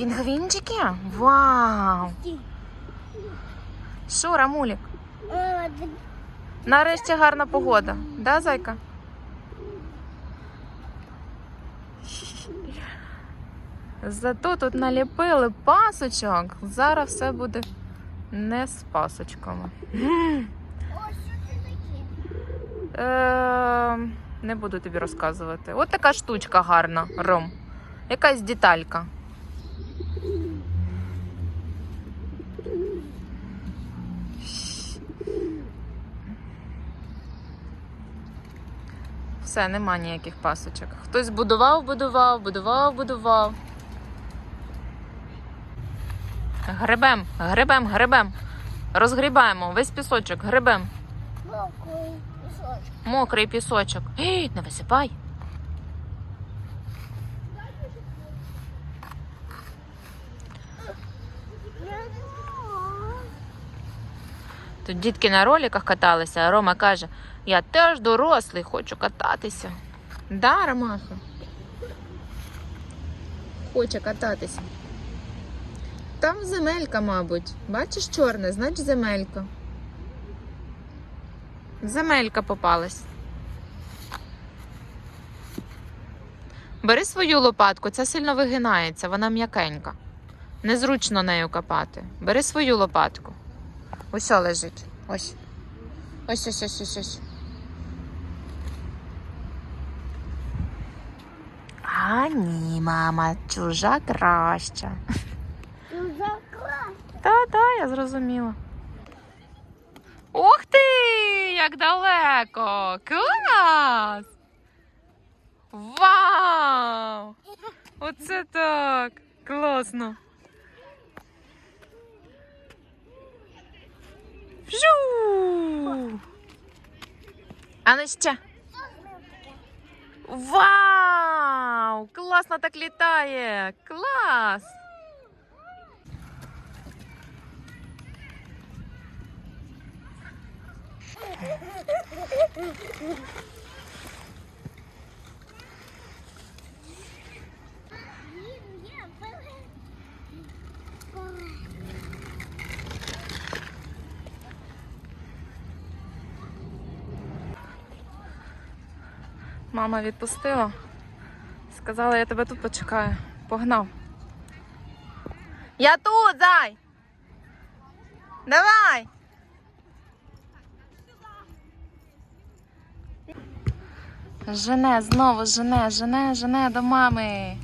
Пінгвінчики? Вау! Що, Рамулік? Нарешті гарна погода. Да, зайка? Зато тут наліпили пасочок. Зараз все буде не з пасочками. Е, не буду тобі розказувати. От така штучка гарна, Ром. Якась деталька. Все, нема ніяких пасочок. Хтось будував, будував, будував, будував. Гребем, гребем, гребем. Розгрібаємо весь пісочок, гребем. Мокрий пісочок. Ей, не висипай. Тут дітки на роликах каталися, а Рома каже, я теж дорослий, хочу кататися. Да, Ромаха? Хоче кататися. Там земелька, мабуть. Бачиш чорне, значить земелька. Земелька попалась. Бери свою лопатку, це сильно вигинається, вона м'якенька. Незручно нею копати. Бери свою лопатку. Ось о лежить. Ось. Ось ось ось ось ось. А ні, мама, чужа краща. Та-та, я зрозуміла. Ух ти! Як далеко! Клас! Вау! Оце так! Класно! Жу! А ну ще. Вау! Класно так літає! Клас! Мама відпустила. Сказала, я тебе тут почекаю. Погнав. Я тут, зай! Давай! Жене, знову жене, жене, жене до мами.